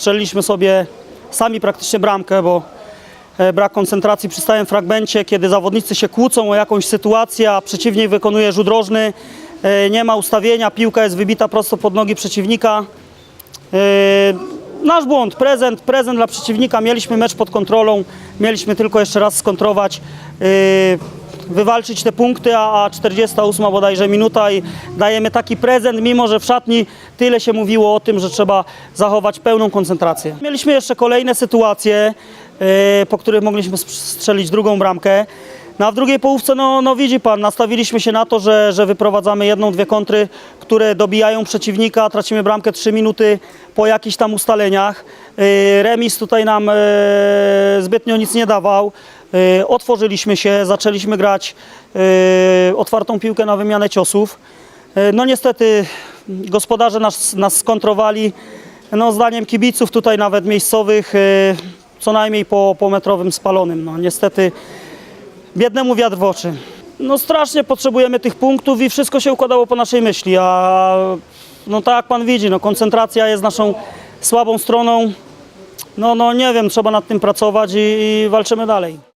strzeliliśmy sobie sami praktycznie bramkę, bo e, brak koncentracji przy stałym fragmencie, kiedy zawodnicy się kłócą o jakąś sytuację, a przeciwnik wykonuje rzut rożny, e, nie ma ustawienia, piłka jest wybita prosto pod nogi przeciwnika. E, Nasz błąd, prezent, prezent dla przeciwnika. Mieliśmy mecz pod kontrolą, mieliśmy tylko jeszcze raz skontrować, wywalczyć te punkty, a a 48 bodajże minuta i dajemy taki prezent, mimo że w szatni tyle się mówiło o tym, że trzeba zachować pełną koncentrację. Mieliśmy jeszcze kolejne sytuacje, e, po których mogliśmy strzelić drugą bramkę. No a w drugiej połówce, no, no widzi pan, nastawiliśmy się na to, że, że wyprowadzamy jedną, dwie kontry, które dobijają przeciwnika, tracimy bramkę 3 minuty po jakichś tam ustaleniach. Yy, Remis tutaj nam e, zbytnio nic nie dawał. Yy, Otworzyliśmy się, zaczęliśmy grać otwartą piłkę na wymianę ciosów. No niestety gospodarze nas, nas skontrowali. No zdaniem kibiców tutaj nawet miejscowych, co najmniej po, po metrowym spalonym. No niestety biednemu wiatr w oczy. No strasznie potrzebujemy tych punktów i wszystko się układało po naszej myśli, a no tak jak pan widzi, no koncentracja jest naszą słabą stroną. No, no nie wiem, trzeba nad tym pracować i, i walczymy dalej.